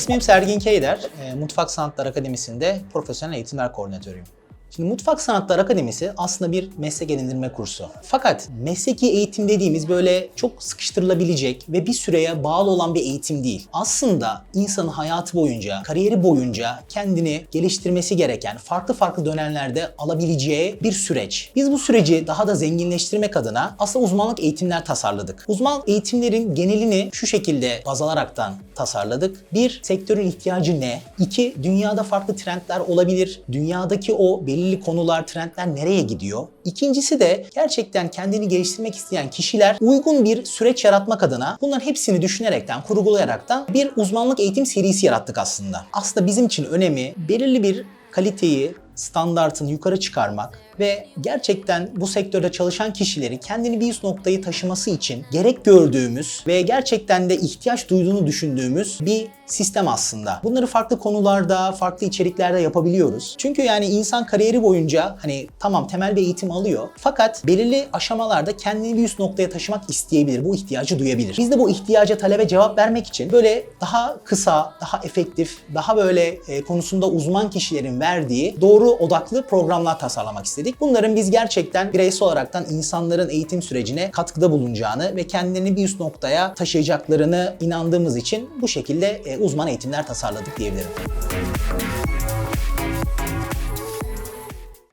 İsmim Sergin Keyder. E, Mutfak Sanatlar Akademisi'nde profesyonel eğitimler koordinatörüyüm. Şimdi Mutfak Sanatlar Akademisi aslında bir meslek edindirme kursu. Fakat mesleki eğitim dediğimiz böyle çok sıkıştırılabilecek ve bir süreye bağlı olan bir eğitim değil. Aslında insanın hayatı boyunca, kariyeri boyunca kendini geliştirmesi gereken farklı farklı dönemlerde alabileceği bir süreç. Biz bu süreci daha da zenginleştirmek adına aslında uzmanlık eğitimler tasarladık. Uzmanlık eğitimlerin genelini şu şekilde baz alaraktan tasarladık. Bir, sektörün ihtiyacı ne? İki, dünyada farklı trendler olabilir. Dünyadaki o belirli konular, trendler nereye gidiyor? İkincisi de gerçekten kendini geliştirmek isteyen kişiler uygun bir süreç yaratmak adına bunların hepsini düşünerekten, kurgulayaraktan bir uzmanlık eğitim serisi yarattık aslında. Aslında bizim için önemi belirli bir kaliteyi, standartını yukarı çıkarmak ve gerçekten bu sektörde çalışan kişileri kendini bir üst noktayı taşıması için gerek gördüğümüz ve gerçekten de ihtiyaç duyduğunu düşündüğümüz bir sistem aslında. Bunları farklı konularda, farklı içeriklerde yapabiliyoruz. Çünkü yani insan kariyeri boyunca hani tamam temel bir eğitim alıyor fakat belirli aşamalarda kendini bir üst noktaya taşımak isteyebilir. Bu ihtiyacı duyabilir. Biz de bu ihtiyaca, talebe cevap vermek için böyle daha kısa, daha efektif, daha böyle e, konusunda uzman kişilerin verdiği doğru odaklı programlar tasarlamak istedik dedik. Bunların biz gerçekten bireysel olaraktan insanların eğitim sürecine katkıda bulunacağını ve kendilerini bir üst noktaya taşıyacaklarını inandığımız için bu şekilde e, uzman eğitimler tasarladık diyebilirim.